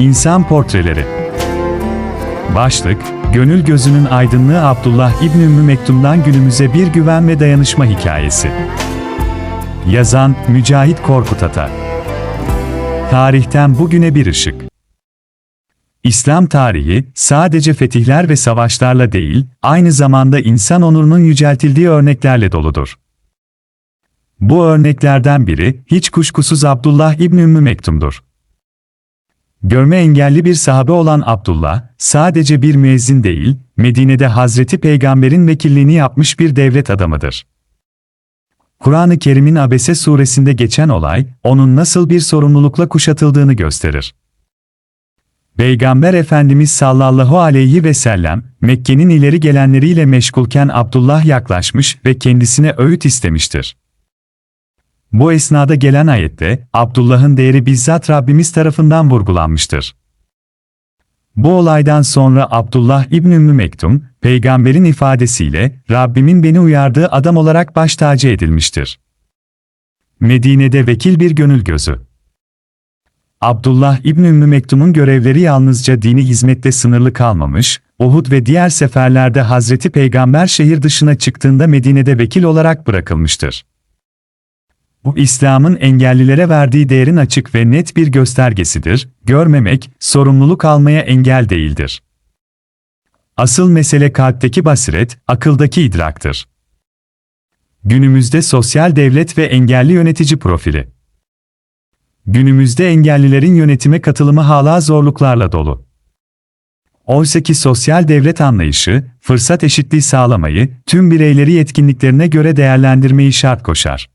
İnsan portreleri. Başlık, Gönül gözünün aydınlığı Abdullah İbn Ümmü Mektum'dan günümüze bir güven ve dayanışma hikayesi. Yazan, Mücahit Korkut Ata. Tarihten bugüne bir ışık. İslam tarihi, sadece fetihler ve savaşlarla değil, aynı zamanda insan onurunun yüceltildiği örneklerle doludur. Bu örneklerden biri, hiç kuşkusuz Abdullah İbn Ümmü Mektum'dur. Görme engelli bir sahabe olan Abdullah, sadece bir müezzin değil, Medine'de Hazreti Peygamber'in vekilliğini yapmış bir devlet adamıdır. Kur'an-ı Kerim'in Abese suresinde geçen olay, onun nasıl bir sorumlulukla kuşatıldığını gösterir. Peygamber Efendimiz sallallahu aleyhi ve sellem, Mekke'nin ileri gelenleriyle meşgulken Abdullah yaklaşmış ve kendisine öğüt istemiştir. Bu esnada gelen ayette, Abdullah'ın değeri bizzat Rabbimiz tarafından vurgulanmıştır. Bu olaydan sonra Abdullah İbn Ümmü Mektum, peygamberin ifadesiyle, Rabbimin beni uyardığı adam olarak baş tacı edilmiştir. Medine'de vekil bir gönül gözü. Abdullah İbn Ümmü Mektum'un görevleri yalnızca dini hizmette sınırlı kalmamış, Uhud ve diğer seferlerde Hazreti Peygamber şehir dışına çıktığında Medine'de vekil olarak bırakılmıştır. Bu İslam'ın engellilere verdiği değerin açık ve net bir göstergesidir. Görmemek, sorumluluk almaya engel değildir. Asıl mesele kalpteki basiret, akıldaki idraktır. Günümüzde sosyal devlet ve engelli yönetici profili. Günümüzde engellilerin yönetime katılımı hala zorluklarla dolu. Oysa ki sosyal devlet anlayışı, fırsat eşitliği sağlamayı, tüm bireyleri yetkinliklerine göre değerlendirmeyi şart koşar.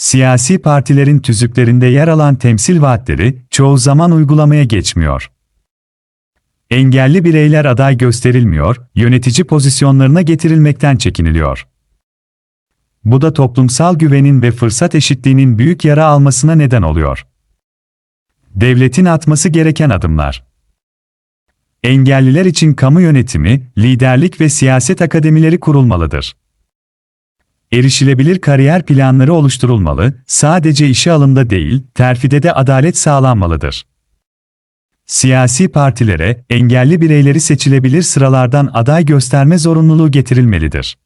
Siyasi partilerin tüzüklerinde yer alan temsil vaatleri çoğu zaman uygulamaya geçmiyor. Engelli bireyler aday gösterilmiyor, yönetici pozisyonlarına getirilmekten çekiniliyor. Bu da toplumsal güvenin ve fırsat eşitliğinin büyük yara almasına neden oluyor. Devletin atması gereken adımlar. Engelliler için kamu yönetimi, liderlik ve siyaset akademileri kurulmalıdır. Erişilebilir kariyer planları oluşturulmalı, sadece işe alımda değil, terfide de adalet sağlanmalıdır. Siyasi partilere, engelli bireyleri seçilebilir sıralardan aday gösterme zorunluluğu getirilmelidir.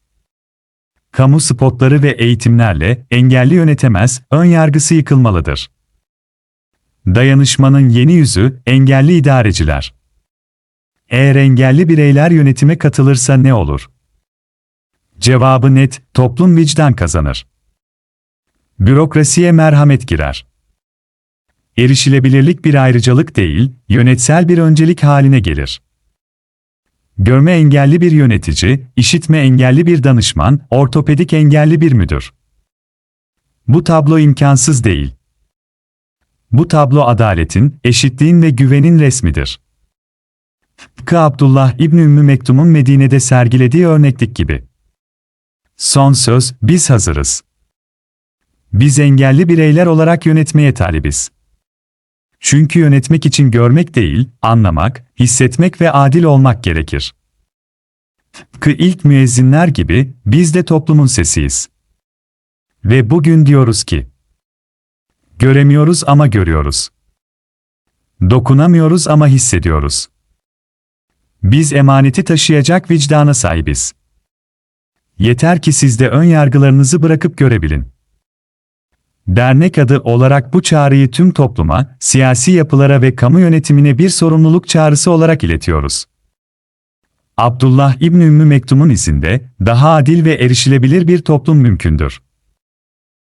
Kamu spotları ve eğitimlerle engelli yönetemez, ön yargısı yıkılmalıdır. Dayanışmanın yeni yüzü, engelli idareciler. Eğer engelli bireyler yönetime katılırsa ne olur? Cevabı net, toplum vicdan kazanır. Bürokrasiye merhamet girer. Erişilebilirlik bir ayrıcalık değil, yönetsel bir öncelik haline gelir. Görme engelli bir yönetici, işitme engelli bir danışman, ortopedik engelli bir müdür. Bu tablo imkansız değil. Bu tablo adaletin, eşitliğin ve güvenin resmidir. Tıpkı Abdullah İbn Ümmü Mektum'un Medine'de sergilediği örneklik gibi. Son söz, biz hazırız. Biz engelli bireyler olarak yönetmeye talibiz. Çünkü yönetmek için görmek değil, anlamak, hissetmek ve adil olmak gerekir. Tıpkı ilk müezzinler gibi, biz de toplumun sesiyiz. Ve bugün diyoruz ki, göremiyoruz ama görüyoruz. Dokunamıyoruz ama hissediyoruz. Biz emaneti taşıyacak vicdana sahibiz. Yeter ki siz de ön yargılarınızı bırakıp görebilin. Dernek adı olarak bu çağrıyı tüm topluma, siyasi yapılara ve kamu yönetimine bir sorumluluk çağrısı olarak iletiyoruz. Abdullah İbn Ümmü Mektum'un izinde, daha adil ve erişilebilir bir toplum mümkündür.